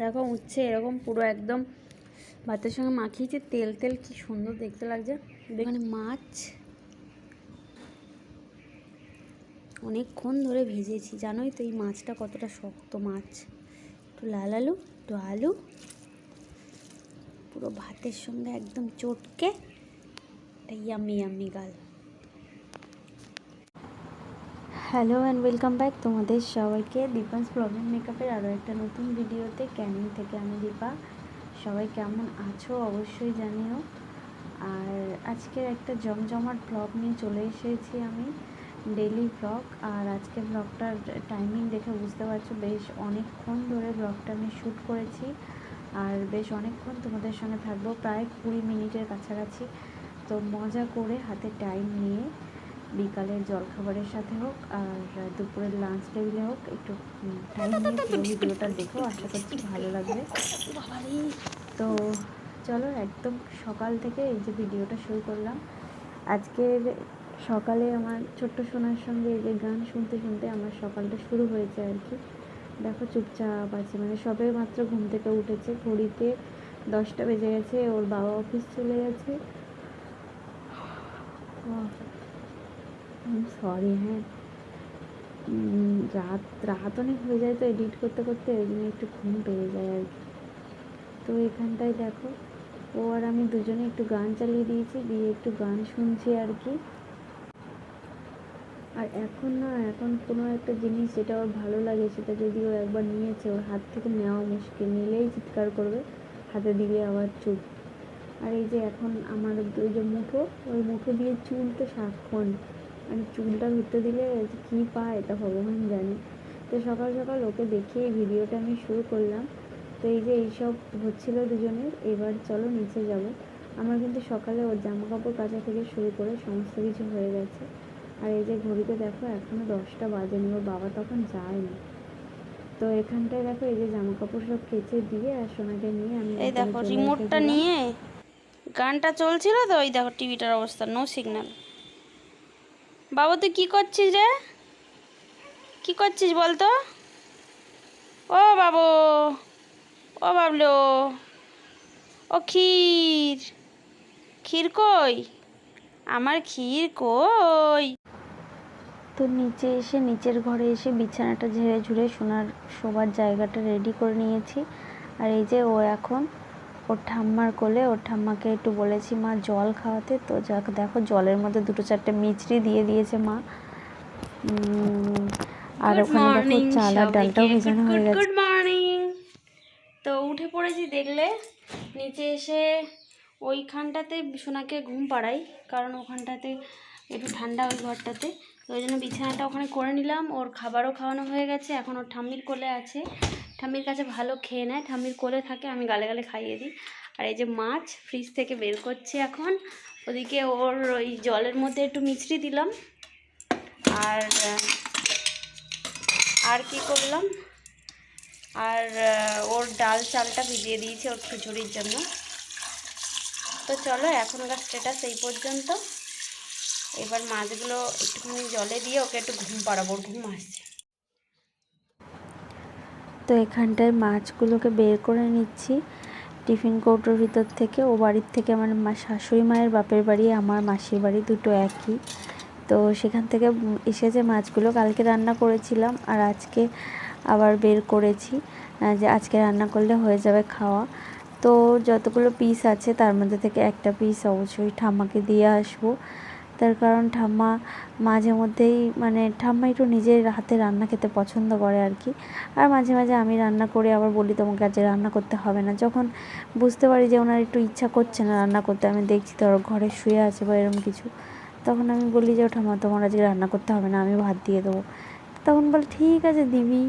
দেখো উচ্ছে এরকম পুরো একদম ভাতের সঙ্গে মাখিয়েছে। তেল তেল কি সুন্দর দেখতে লাগছে। এখানে মাছ অনেকক্ষণ ধরে ভেজেছি। জানোই তো এই মাছটা কতটা শক্ত মাছ। একটু লাল আলু, একটু আলু। পুরো ভাতের সঙ্গে একদম চটকে। একটা ইয়ামি ইয়ামি গাল। হ্যালো অ্যান্ড ওয়েলকাম ব্যাক তোমাদের সবাইকে দীপান্স প্রবলেম মেকআপের আরও একটা নতুন ভিডিওতে ক্যানিং থেকে আমি দীপা। সবাই কেমন আছো অবশ্যই জানিও। আর আজকের একটা জমজমাট ব্লগ নিয়ে চলে এসেছি আমি ডেলি ব্লগ আর আজকে ব্লগটার টাইমিং দেখে বুঝতে পারছ, বেশ অনেকক্ষণ ধরে ব্লগটা আমি শ্যুট করেছি। আর বেশ অনেকক্ষণ তোমাদের সঙ্গে থাকব, প্রায় কুড়ি মিনিটের কাছাকাছি। তো মজা করে হাতে টাইম নিয়ে বিকালের জলখাবারের সাথে হোক আর দুপুরের লাঞ্চ টেবিলে হোক, একটু টাইম নিয়ে ভিডিওটা দেখো, আশা করছি ভালো লাগবে। তো চলো, একদম সকাল থেকে এই যে ভিডিওটা শুরু করলাম। আজকের সকালে আমার ছোট্ট সোনার সঙ্গে এই যে গান শুনতে শুনতে আমার সকালটা শুরু হয়েছে আর কি। দেখো চুপচাপ আছে মানে সবে মাত্র ঘুম থেকে উঠেছে, ঘড়িতে দশটা বেজে গেছে, ওর বাবা অফিস চলে গেছে। সরি হ্যাঁ। রাত রাত অনেক হয়ে যায় তো এডিট করতে করতে, ওই জন্য একটু ঘুম পেয়ে যায় আর কি। তো এখানটায় দেখো, ও আর আমি দুজনে একটু গান চালিয়ে দিয়েছি, দিয়ে একটু গান শুনছি আর কি। আর এখন না, এখন কোনো একটা জিনিস যেটা ওর ভালো লাগে, সেটা যদি ও একবার নিয়েছে, ওর হাত থেকে নেওয়া মুশকিল, নিলেই চিৎকার করবে, হাতে দিলে আবার চুপ আর এই যে এখন আমার ওই যে মুঠো, ওই মুঠো দিয়ে চুল তো সারাক্ষণ মানে চুলটা ধরতে দিলে কী পায় এটা ভগবান জানে। তো সকাল সকাল ওকে দেখে এই ভিডিওটা আমি শুরু করলাম। তো এই যে এইসব হচ্ছিল দুজনের এবার চলো নিচে যাব। আমার কিন্তু সকালে ওর জামা কাপড় কাচা থেকে শুরু করে সমস্ত কিছু হয়ে গেছে। আর এই যে ঘড়িতে দেখো এখনও দশটা বাজেনি ওর বাবা তখন যায়নি। তো এখানটায় দেখো এই যে জামা কাপড় সব কেচে দিয়ে আর সোনাকে নিয়ে আমি এই দেখো রিমোটটা নিয়ে। গানটা চলছিল তো ওই দেখো টিভিটার অবস্থা নো সিগন্যাল বাবু, তুই কি করছিস রে? কি করছিস বলতো? ও বাবু, ও বাবলো, ও ক্ষীর। ক্ষীর কই? আমার ক্ষীর কই? তো নিচে এসে নিচের ঘরে এসে বিছানাটা ঝেড়ে ঝুড়ে সোনার শোবার জায়গাটা রেডি করে নিয়েছি। আর এই যে ও এখন ওর ঠাম্মার কোলে ওর ঠাম্মাকে একটু বলেছি মা জল খাওয়াতে? তো যাক দেখো জলের মধ্যে দুটো চারটে মিচড়ি দিয়ে দিয়েছে মা। আর ওখানে দেখো চাল আর ডালটাও ভেজানো হয়ে গেছে। তো উঠে পড়েছি দেখলে নিচে এসে ওইখানটাতে সোনাকে ঘুম পাড়াই কারণ ওখানটাতে একটু ঠান্ডা ওই ঘরটাতে। তো ওই জন্য বিছানাটা ওখানে করে নিলাম ওর খাবারও খাওয়ানো হয়ে গেছে এখন ওর ঠাম্মির কোলে আছে। ঠাম্মির কাছে ভালো খেয়ে নেয়, ঠাম্মির কোলে থাকে, আমি গালে গালে খাইয়ে দিই। আর এই যে মাছ ফ্রিজ থেকে বের করছে এখন, ওদিকে ওর ওই জলের মধ্যে একটু মিছরি দিলাম। আর আর কি করলাম? আর ওর ডাল চালটা ভিজিয়ে দিয়েছি ওর খিচুড়ির জন্য। তো চলো, এখনকার স্টেটাস এই পর্যন্ত। এবার মাছগুলো একটুখানি জলে দিয়ে ওকে একটু ঘুম পাড়াবো ঘুম আসছে। তো এখানটায় মাছগুলোকে বের করে নিচ্ছি। টিফিন কৌটোর ভিতর থেকে, ও বাড়ির থেকে আমার মা শাশুড়ি মায়ের বাপের বাড়ি, আমার মাসির বাড়ি দুটো একই। তো সেখান থেকে উম এসেছে মাছগুলো কালকে রান্না করেছিলাম আর আজকে আবার বের করেছি যে আজকে রান্না করলে হয়ে যাবে খাওয়া। তো যতগুলো পিস আছে তার মধ্যে থেকে একটা পিস অবশ্যই ঠামাকে দিয়ে আসব। তার কারণ ঠাম্মা মাঝে মধ্যেই মানে ঠাম্মা একটু নিজের হাতে রান্না খেতে পছন্দ করে আর কি। আর মাঝে মাঝে আমি রান্না করে আবার বলি তোমাকে আজ রান্না করতে হবে না। যখন বুঝতে পারি যে ওনার একটু ইচ্ছা করছে না রান্না করতে, আমি দেখছি তো ঘরে শুয়ে আছে বা এরকম কিছু, তখন আমি বলি যে ঠাম্মা, তোমার আজকে রান্না করতে হবে না, আমি ভাত দিয়ে দেবো। তখন বলে, ঠিক আছে দিবি।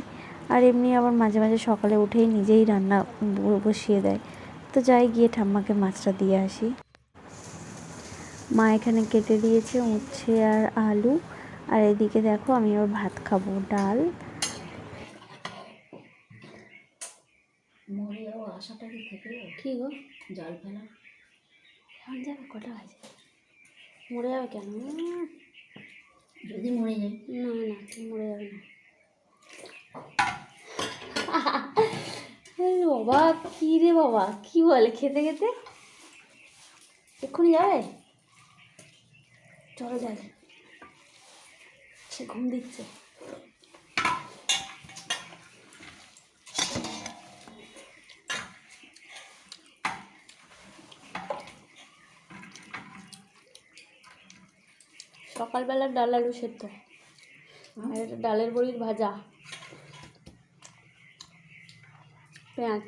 আর এমনি আবার মাঝে মাঝে সকালে উঠেই নিজেই রান্না বসিয়ে দেয়। তো যাই গিয়ে ঠাম্মাকে মাছটা দিয়ে আসি। মা এখানে কেটে দিয়েছে উচ্ছে আর আলু। আর এদিকে দেখো আমি ওর ভাত খাব ডাল। আশাটা কি থেকে কি গো? জল ফেলা। এখন যাবে কটা বাজে। মরে যাবে কেন? যদি মরে যায়। না না মরে যাবে না। বাবা কি রে বাবা? কি বলে খেতে খেতে? এক্ষুনি যাবে? চলো যাই। সে ঘুম দিচ্ছে। সকালবেলার ডাল আলু সেদ্ধ। আর ডালের বড়ির ভাজা। পেঁয়াজ।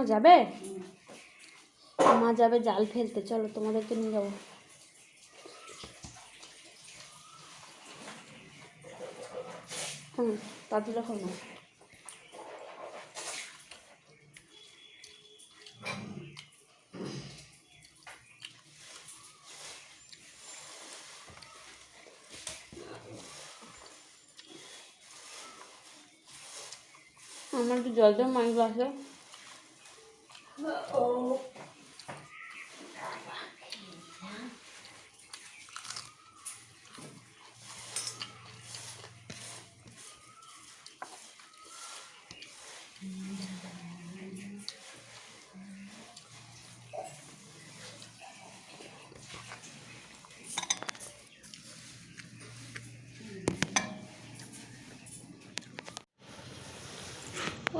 মা যাবে? মা যাবে জাল ফেলতে। চলো, তোমাদেরকে নিয়ে যাব। হুম তাড়াতাড়ি রাখো না আমার একটু জল দেব মায়ের গ্লাসে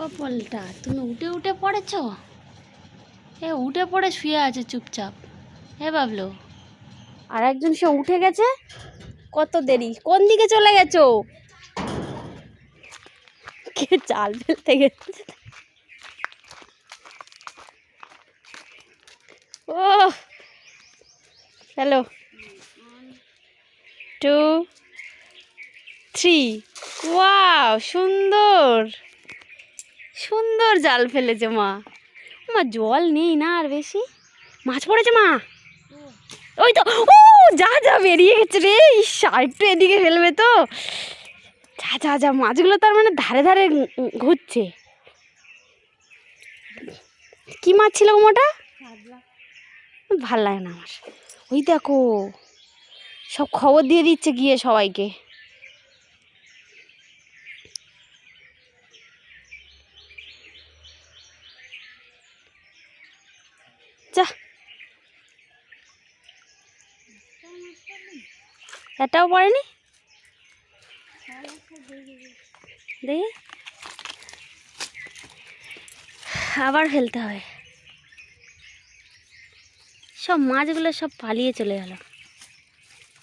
ও পলটা তুমি উঠে উঠে পড়েছ? এ, উঠে পড়ে শুয়ে আছে চুপচাপ। হে বাবলু। আর একজন সে উঠে গেছে? কত দেরি, কোন দিকে চলে গেছো? কে চাল ফেলতে গেছে? ও হ্যালো। Two, three. ওয়াও, সুন্দর। সুন্দর জাল ফেলেছে মা। মা, জল নেই না আর বেশি। মাছ পড়েছে মা। ওই তো, ও, যা যা বেরিয়ে গেছে রে। একটু এদিকে ফেলবে তো। যা যা যা, মাছগুলো তার মানে ধারে ধারে ঘুরছে। কি মাছ ছিল মোটা? ভালো লাগে না আমার। ওই দেখো, সব খবর দিয়ে দিচ্ছে গিয়ে সবাইকে। যা। এটাও পড়েনি? দেখি। আবার ফেলতে হয় সব মাছগুলো সব পালিয়ে চলে গেল।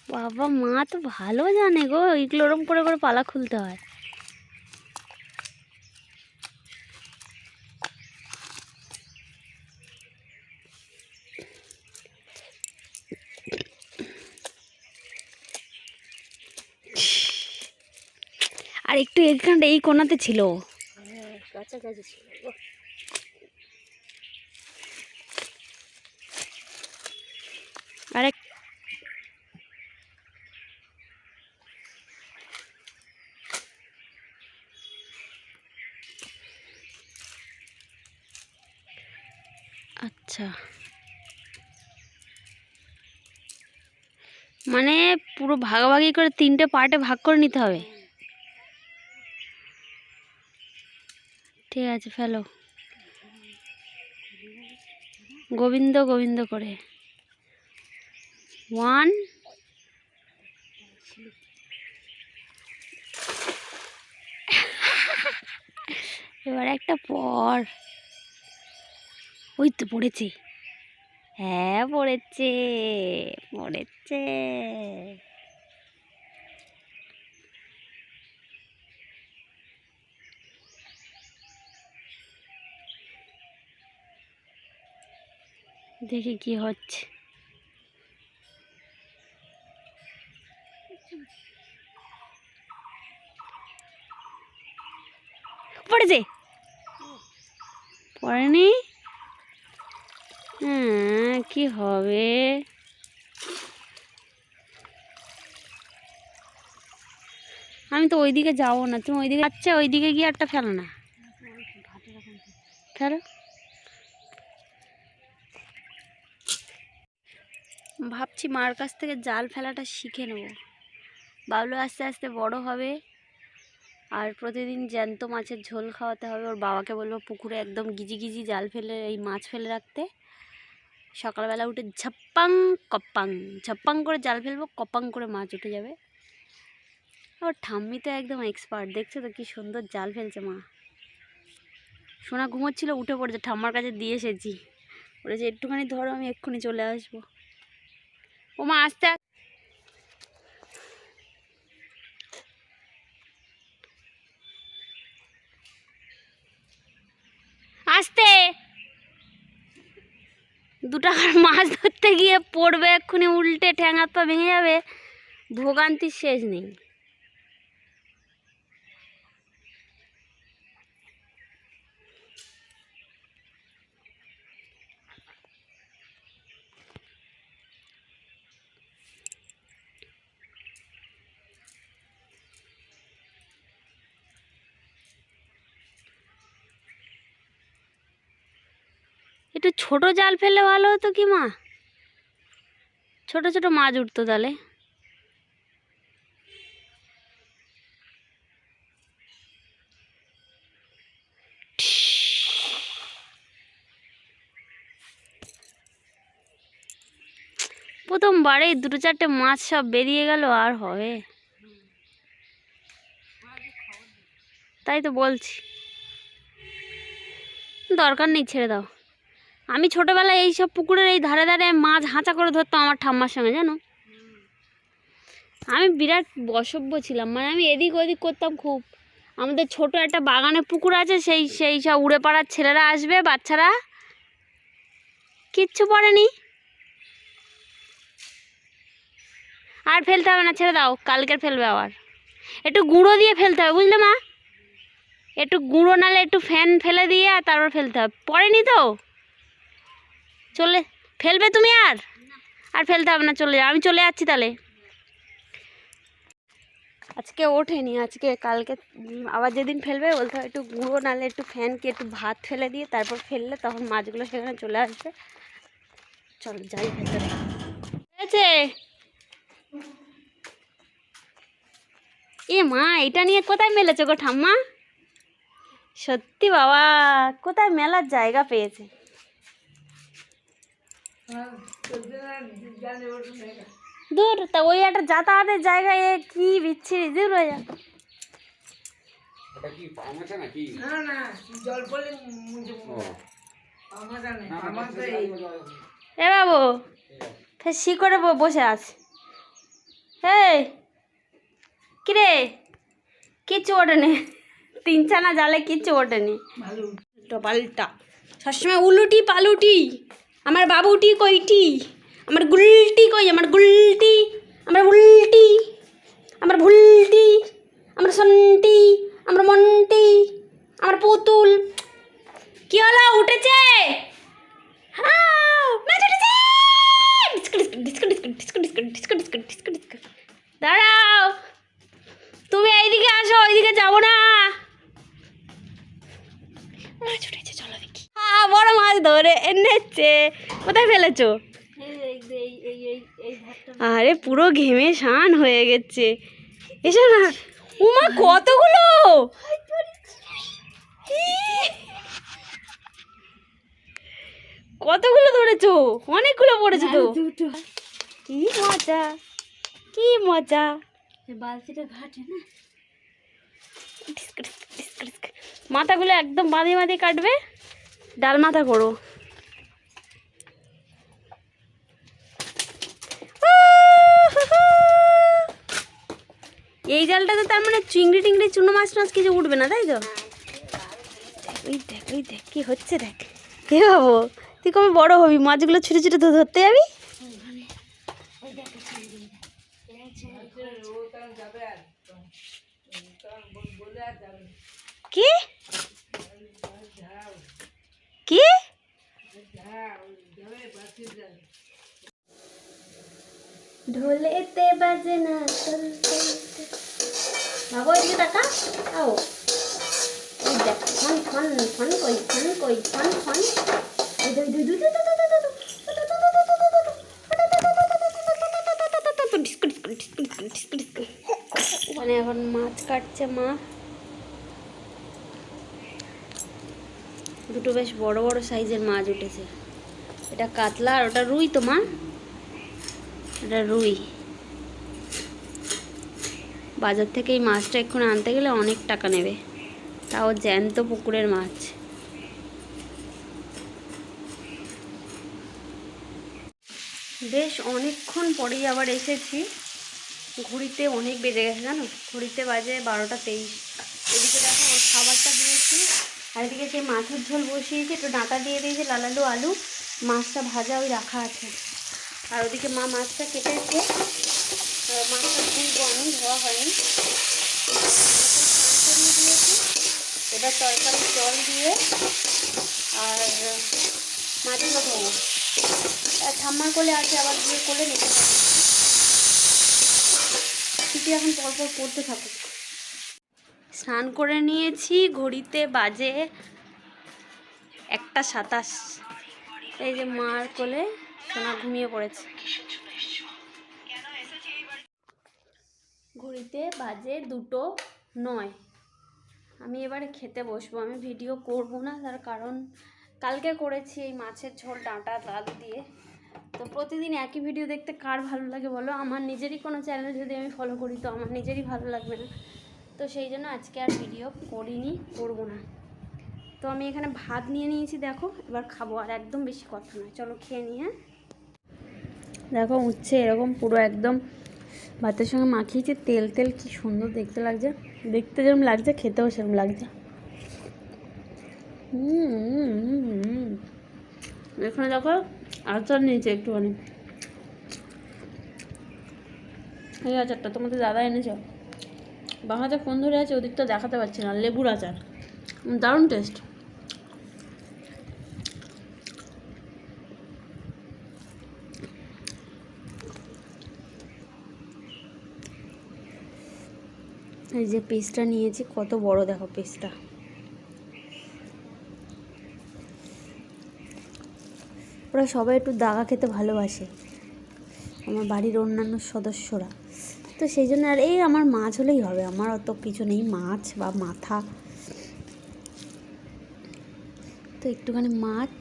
বাবা, মা তো ভালো জানে গো। এইগুলো ওরম করে করে পালা খুলতে হয়। আর একটু এখানটা এই কোনাতে ছিল। আচ্ছা। মানে পুরো ভাগাভাগি করে তিনটে পার্টে ভাগ করে নিতে হবে। ঠিক আছে, ফেলো। গোবিন্দ গোবিন্দ করে। ওয়ান এবার একটা পর। ওই তো পড়েছে। হ্যাঁ পড়েছে পড়েছে। দেখি কি হচ্ছে। পড়েছে? পড়েনি? হ্যাঁ কি হবে? আমি তো ওইদিকে যাব না। তুমি ওইদিকে আচ্ছা ওইদিকে গিয়ে একটা ফেলো না। কেন ভাবছি মার কাছ থেকে জাল ফেলাটা শিখে নেব। বাবলু আস্তে আস্তে বড় হবে আর প্রতিদিন জ্যান্ত মাছের ঝোল খাওয়াতে হবে। ওর বাবাকে বলব পুকুরে একদম গিজি গিজি জাল ফেলে, এই মাছ ফেলে রাখতে। সকালবেলা উঠে ঝাপ্পাং, কপ্পাং। ঝাপ্পাং করে জাল ফেলব কপাং করে মাছ উঠে যাবে। ওর ঠাম্মি তো একদম এক্সপার্ট দেখছ তো কি সুন্দর জাল ফেলছে মা। সোনা ঘুমোচ্ছিল, উঠে পড়েছে, ঠাম্মার কাছে দিয়ে এসেছি। বলেছে, একটুখানি ধরো, আমি এক্ষুনি চলে আসব। ও মা, আস্তে আস্তে। আস্তে। দু মাছ ধরতে গিয়ে পড়বে এক্ষুনি, উল্টে ঠ্যাং হাত পা ভেঙে যাবে। ভোগান্তির শেষ নেই। একটু ছোট জাল ফেললে ভালো হতো কি মা? ছোট ছোট মাছ উঠতো তাহলে। প্রথমবারেই দুটো চারটে মাছ সব বেরিয়ে গেল, আর হবে। তাই তো বলছি। দরকার নেই, ছেড়ে দাও। আমি ছোটোবেলায় এই সব পুকুরের এই ধারে ধারে মাছ হাঁচা করে ধরতাম আমার ঠাম্মার সঙ্গে, জানো? আমি বিরাট অসভ্য ছিলাম মানে আমি এদিক ওদিক করতাম খুব। আমাদের ছোট একটা বাগানে পুকুর আছে, সেই সেই সব উড়ে পাড়ার ছেলেরা আসবে, বাচ্চারা। কিচ্ছু পড়েনি। আর ফেলতে হবে না, ছেড়ে দাও, কালকের ফেলবে আবার। একটু গুঁড়ো দিয়ে ফেলতে হবে, বুঝলে মা? একটু গুঁড়ো নালে একটু ফ্যান ফেলে দিয়ে আর তারপর ফেলতে হবে। পড়েনি তো? চলে ফেলবে তুমি আর? আর ফেলতে হবে না চলে যাও। আমি চলে যাচ্ছি তাহলে। আজকে ওঠেনি আজকে কালকে আবার যেদিন ফেলবে বলতে হবে একটু গুঁড়ো নালে একটু ফ্যানকে একটু ভাত ফেলে দিয়ে তারপর ফেললে তখন মাছগুলো সেখানে চলে আসবে। চলো যাই ভেতরে। আছে এ মা এটা নিয়ে কোথায় মেলেছো গো ঠাম্মা? সত্যি বাবা কোথায় মেলার জায়গা পেয়েছে? দূর তা ওই একটা যাতায়াতের জায়গায় কি বিচ্ছিরি দূর হয়ে যা। এ বাবু সে করে বসে আছে। এই কিরে? কিচ্ছু ওঠেনি। তিন চানা জালে কিচ্ছু ওঠেনি। পাল্টা। সবসময় উলুটি পালুটি। আমার বাবুটি কইটি, আমার গুলটি কই, আমার গুলটি, আমার উল্টি, আমার ভুলটি, আমার সন্টি, আমার মন্টি, আমার পুতুল। কি হলো, উঠেছে? দাঁড়াও, তুমি এইদিকে আসো, ওইদিকে যাব না। ছুটেছে বড় মাছ ধরে এনেছে। কোথায় ফেলেছো? আরে পুরো ঘেমে শান হয়ে গেছে। এসো না। উমা কতগুলো? কতগুলো ধরেছো? অনেকগুলো পড়েছে তো। কি মজা কি মজা। বালতিটা ঘাটে না। মাথাগুলো একদম বাঁধে বাঁধে কাটবে। ডাল মাথা করো। এই জালটাতে তার মানে চিংড়ি টিংড়ি চুনো মাছ মাছ কিছু উঠবে না, তাই তো? ওই দেখ ওই দেখ, কি হচ্ছে দেখ। কে বাবু, তুই কবে বড় হবি? মাছগুলো ছুটে ছুটে ধরতে যাবি কি কি ঢোলেতে বাজে না বাবা ওইদিকে টাকা আও দেখ অনেক ফান ফান কই ফান কই ফান ফান ওখানে এখন মাছ কাটছে মা দুটো বেশ বড় বড় সাইজের মাছ উঠেছে। এটা কাতলা আর ওটা রুই তো মা এটা রুই। বাজার থেকে এই মাছটা এক্ষুনি আনতে গেলে অনেক টাকা নেবে। তাও জ্যান্ত পুকুরের মাছ। বেশ অনেকক্ষণ পরেই আবার এসেছি। ঘড়িতে অনেক বেজে গেছে জানো? ঘড়িতে বাজে বারোটা তেইশ। এদিকে দেখো, খাবারটা দিয়েছি। আর এদিকে সেই মাছের ঝোল বসিয়েছি, একটু ডাঁটা দিয়ে দিয়েছি লাল আলু, মাছটা ভাজা ওই রাখা আছে। আর ওদিকে মা মাছটা কেটেছে। ধোয়া হয়নি। এবার তরকারি জল দিয়ে আর মাছগুলো ধোবো ঠাম্মার কোলে আছে, আবার গিয়ে কোলে নিতে ছুটি এখন পরপর পড়তে থাকুক। স্নান করে নিয়েছি, ঘড়িতে বাজে একটা সাতাশ। এই যে মার কোলে সোনা ঘুমিয়ে পড়েছে। ঘড়িতে বাজে দুটো নয়। আমি এবারে খেতে বসবো, আমি ভিডিও করব না, তার কারণ কালকে করেছি এই মাছের ঝোল ডাঁটা আলু দিয়ে। তো প্রতিদিন একই ভিডিও দেখতে কার ভালো লাগে বলো? আমার নিজেরই কোনো চ্যানেল যদি আমি ফলো করি, তো আমার নিজেরই ভালো লাগবে না। তো সেই জন্য আজকে আর ভিডিও করিনি, করব না। তো আমি এখানে ভাত নিয়ে নিয়েছি, দেখো, এবার খাব, আর একদম বেশি কথা নয়। চলো খেয়ে নিই হ্যাঁ? দেখো, উচ্ছে এরকম পুরো একদম ভাতের সঙ্গে মাখিয়েছি। তেল তেল কি সুন্দর দেখতে লাগছে। দেখতে যেরকম লাগছে, খেতেও সেরকম লাগছে। এখানে দেখো, আচার নিয়েছে একটুখানি। এই আচারটা তোমাদের দাদা এনেছে? বাহাতে ফোন ধরে আছে ওদিকটা দেখাতে পারছি না লেবুর আচার দারুণ টেস্ট এই যে পিসটা নিয়েছি, কত বড় দেখো পিসটা ওরা সবাই একটু দাগা খেতে ভালোবাসে। আমার বাড়ির অন্যান্য সদস্যরা। তো সেই জন্য আর এই আমার মাছ হলেই হবে। আমার অত কিছু নেই, মাছ বা মাথা। তো একটুখানি মাছ।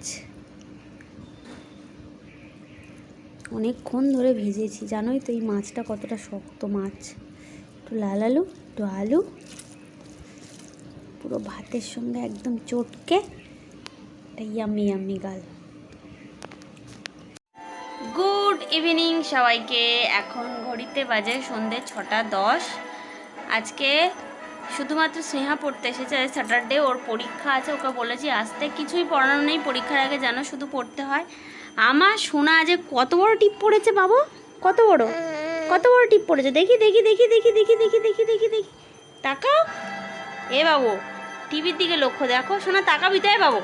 অনেকক্ষণ ধরে ভেজেছি, জানোই তো এই মাছটা কতটা শক্ত মাছ। একটু লাল আলু, একটু আলু। পুরো ভাতের সঙ্গে একদম চটকে, একটা ইয়ামি ইয়ামি গাল। ইভিনিং সবাইকে। এখন ঘড়িতে বাজে সন্ধ্যে ছটা দশ। আজকে শুধুমাত্র স্নেহা পড়তে এসেছে স্যাটারডে ওর পরীক্ষা আছে, ওকে বলেছি আসতে। কিছুই পড়ানো নেই, পরীক্ষার আগে জানো শুধু পড়তে হয়। আমার শোনা যে কত বড় টিপ পড়েছে বাবু? কত বড়? কত বড় টিপ পড়েছে? দেখি দেখি দেখি দেখি দেখি দেখি দেখি দেখি দেখি। তাকাও। এ বাবু, টিভির দিকে লক্ষ্য দেখো। শোনা তাকাবি তাই বাবু।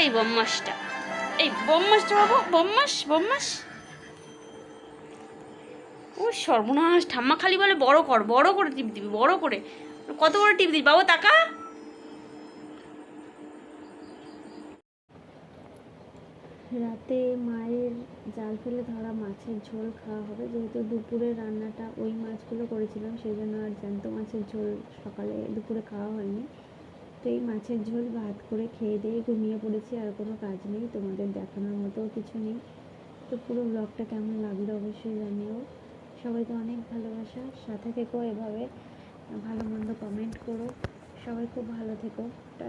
এই বম্মাসটা এই বম্মাসটা বাবু বম্মাস বম্মাস ও সর্বনাশ, ঠাম্মা খালি বলে, বড় কর, বড় করে টিপ দিবি, বড় করে। কত বড় টিপ দিবি, বাবু তাকা রাতে মায়ের জাল ফেলে ধরা, মাছের ঝোল খাওয়া হবে। যেহেতু দুপুরে রান্নাটা ওই মাছগুলো করেছিলাম সেই জন্য আর জ্যান্ত মাছের ঝোল সকালে দুপুরে খাওয়া হয়নি। তো এই মাছের ঝোল ভাত করে খেয়ে দিয়ে ঘুমিয়ে পড়েছি, আর কোনো কাজ নেই। তোমাদের দেখানোর মতো কিছু নেই। তো পুরো ব্লগটা কেমন লাগল অবশ্যই জানিও। সবাইকে অনেক ভালোবাসা। সাথে থেকো এভাবে ভালো মন্দ কমেন্ট করো। সবাই খুব ভালো থেকো।